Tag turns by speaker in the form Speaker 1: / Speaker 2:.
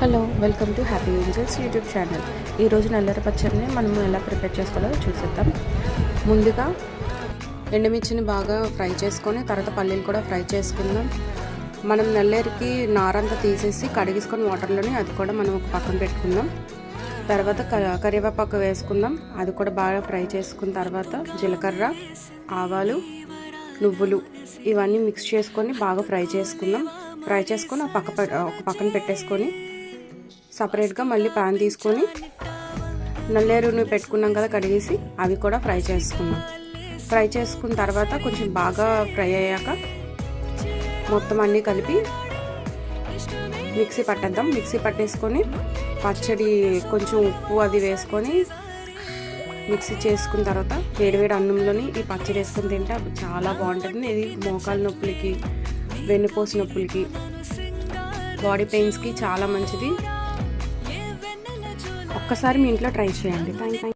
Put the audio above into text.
Speaker 1: Hello welcome to happy angels YouTube channel. ఈరోజు నల్లర పచ్చడిని మనం ఎలా ప్రిపేర్ చేసుకోవాలో చూసేద్దాం. ముందుగా ఎండుమిర్చిని బాగా ఫ్రై చేసుకొని తర్వాత పల్లీలు కూడా ఫ్రై చేసుకుందాం. మనం నల్లేరికి నారంతా తీసేసి కడిగేసుకొని వాటర్లోని అది కూడా మనం ఒక పక్కన పెట్టుకుందాం. తర్వాత క- కరివేపాకు వేసుకుందాం. అది కూడా బాగా ఫ్రై చేసుకున్న తర్వాత జీలకర్ర ఆవాలు నువ్వులు ఇవన్నీ మిక్స్ చేసుకొని బాగా ఫ్రై చేసుకుందాం. ఫ్రై చేసుకొని ఒక పక్క ఒక పక్కన పెట్టేసుకొని సపరేట్గా మళ్ళీ పాన్ తీసుకొని నల్లేరుని పెట్టుకున్నాం కదా కడిగేసి అవి కూడా ఫ్రై చేసుకున్నాం. ఫ్రై చేసుకున్న తర్వాత కొంచెం బాగా ఫ్రై అయ్యాక మొత్తం అన్నీ కలిపి మిక్సీ పట్టేద్దాం. మిక్సీ పట్టేసుకొని పచ్చడి కొంచెం ఉప్పు అది వేసుకొని మిక్సీ చేసుకున్న తర్వాత వేడివేడి అన్నంలోని ఈ పచ్చడి వేసుకొని తింటే చాలా బాగుంటుంది. ఇది మోకాలు నొప్పులకి వెన్నుపోసు నొప్పులకి బాడీ పెయిన్స్కి చాలా మంచిది. ఒక్కసారి మీ ఇంట్లో ట్రై చేయండి. థ్యాంక్